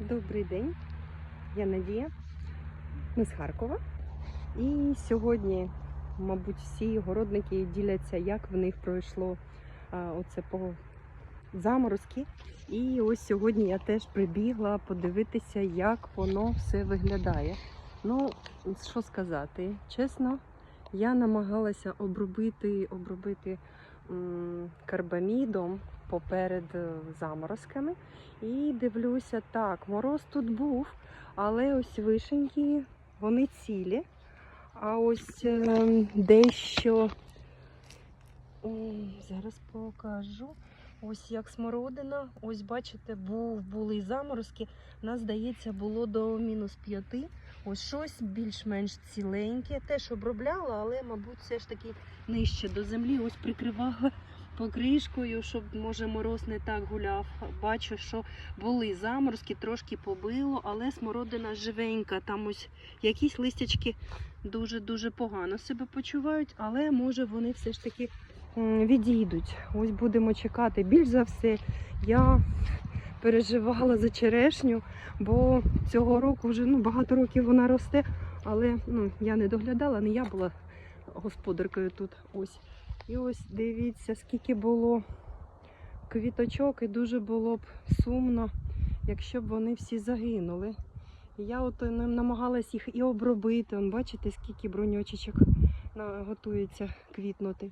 Добрий день, я Надія. Ми з Харкова. І сьогодні, мабуть, всі городники діляться, як в них пройшло а, оце по заморозки. І ось сьогодні я теж прибігла подивитися, як воно все виглядає. Ну, що сказати, чесно, я намагалася обробити, обробити карбамідом поперед е, заморозками. І дивлюся, так, мороз тут був, але ось вишеньки, вони цілі. А ось е, дещо зараз покажу. Ось як смородина. Ось бачите, був, були заморозки. Нас, здається, було до мінус п'яти. Ось щось більш-менш ціленьке. Теж обробляла, але, мабуть, все ж таки нижче до землі. Ось прикривала покришкою, щоб може мороз не так гуляв. Бачу, що були заморозки, трошки побило, але смородина живенька. Там ось якісь листячки дуже-дуже погано себе почувають, але може вони все ж таки відійдуть. Ось будемо чекати. Більш за все, я переживала за черешню, бо цього року вже ну, багато років вона росте, але ну, я не доглядала, не я була господаркою тут. Ось. І ось дивіться, скільки було квіточок, і дуже було б сумно, якщо б вони всі загинули. Я от е, намагалась їх і обробити. Он, бачите, скільки броньочечок готується квітнути.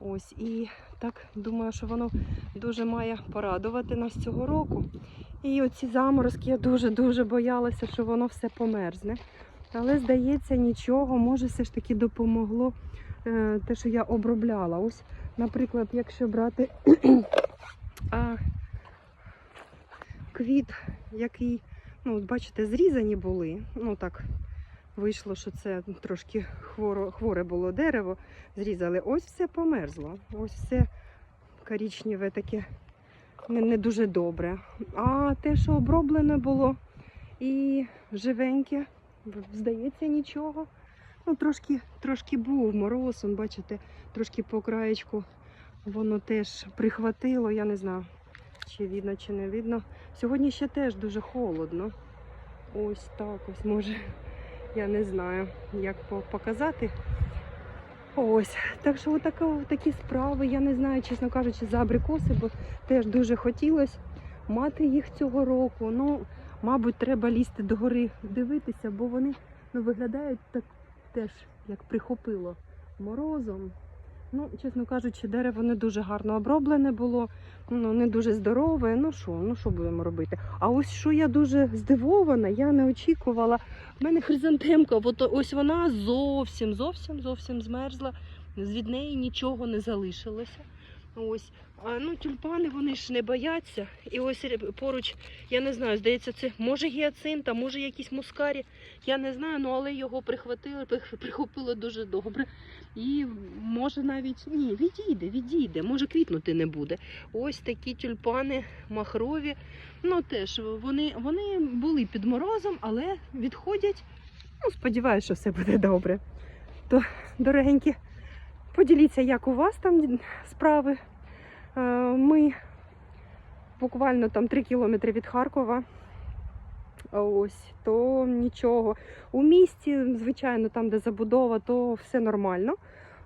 Ось і так думаю, що воно дуже має порадувати нас цього року. І оці заморозки я дуже-дуже боялася, що воно все померзне. Але здається, нічого, може, все ж таки допомогло е, те, що я обробляла. Ось, наприклад, якщо брати а, квіт, який, ну, от бачите, зрізані були. Ну так вийшло, що це трошки хворо, хворе було дерево. Зрізали. Ось все померзло. Ось все корічневе таке не, не дуже добре. А те, що оброблене було і живеньке, здається, нічого. Ну, трошки, трошки був мороз, он, бачите, трошки по краєчку воно теж прихватило. Я не знаю, чи видно, чи не видно. Сьогодні ще теж дуже холодно. Ось так ось може. Я не знаю, як показати. Ось. Так що отака, такі справи. Я не знаю, чесно кажучи, за абрикоси, бо теж дуже хотілося мати їх цього року. Ну, мабуть, треба лізти до гори дивитися, бо вони ну, виглядають так теж як прихопило морозом. Ну, чесно кажучи, дерево не дуже гарно оброблене було, ну не дуже здорове. Ну що, ну що будемо робити? А ось що я дуже здивована, я не очікувала. У мене хризантемка, от ось вона зовсім, зовсім, зовсім змерзла. Від неї нічого не залишилося. Ось. А ну, тюльпани вони ж не бояться. І ось поруч, я не знаю, здається, це може гіацинт, а може якісь мускарі. Я не знаю, ну але його прихватили, прих- прихопило дуже добре. І може навіть ні, відійде, відійде, може квітнути не буде. Ось такі тюльпани махрові. Ну теж вони, вони були під морозом, але відходять. Ну, сподіваюся, що все буде добре. То, дорогенькі, поділіться, як у вас там справи. Е, Ми буквально там 3 кілометри від Харкова. Ось, то нічого. У місті, звичайно, там, де забудова, то все нормально.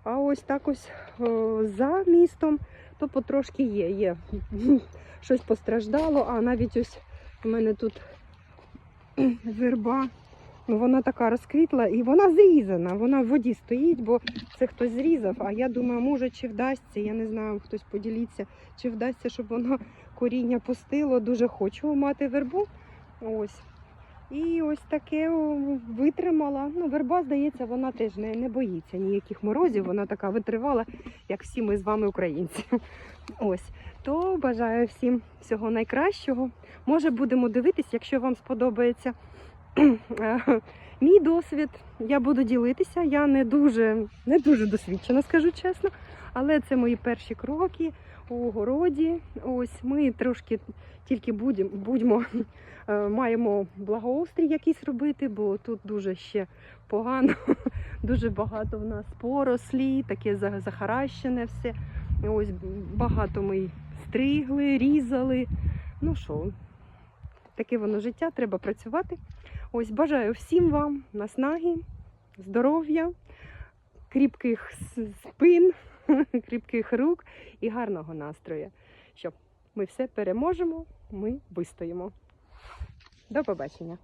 А ось так ось е, за містом, то потрошки є. Є щось постраждало, а навіть ось у мене тут верба. Ну, вона така розквітла і вона зрізана. Вона в воді стоїть, бо це хтось зрізав. А я думаю, може, чи вдасться, я не знаю, хтось поділіться, чи вдасться, щоб воно коріння пустило. Дуже хочу мати вербу. Ось. І ось таке витримала. Ну, верба, здається, вона теж не, не боїться ніяких морозів. Вона така витривала, як всі ми з вами, українці. Ось. То бажаю всім всього найкращого. Може, будемо дивитись, якщо вам сподобається мій досвід. Я буду ділитися. Я не дуже, не дуже досвідчена, скажу чесно. Але це мої перші кроки у городі. Ось ми трошки тільки будемо, будьмо, е, маємо благоустрій якийсь робити, бо тут дуже ще погано, дуже багато в нас порослі, таке захаращене все. Ось багато ми стригли, різали. Ну що, таке воно життя, треба працювати. Ось бажаю всім вам наснаги, здоров'я, кріпких спин, кріпких рук і гарного настрою. Щоб ми все переможемо, ми вистоїмо. До побачення!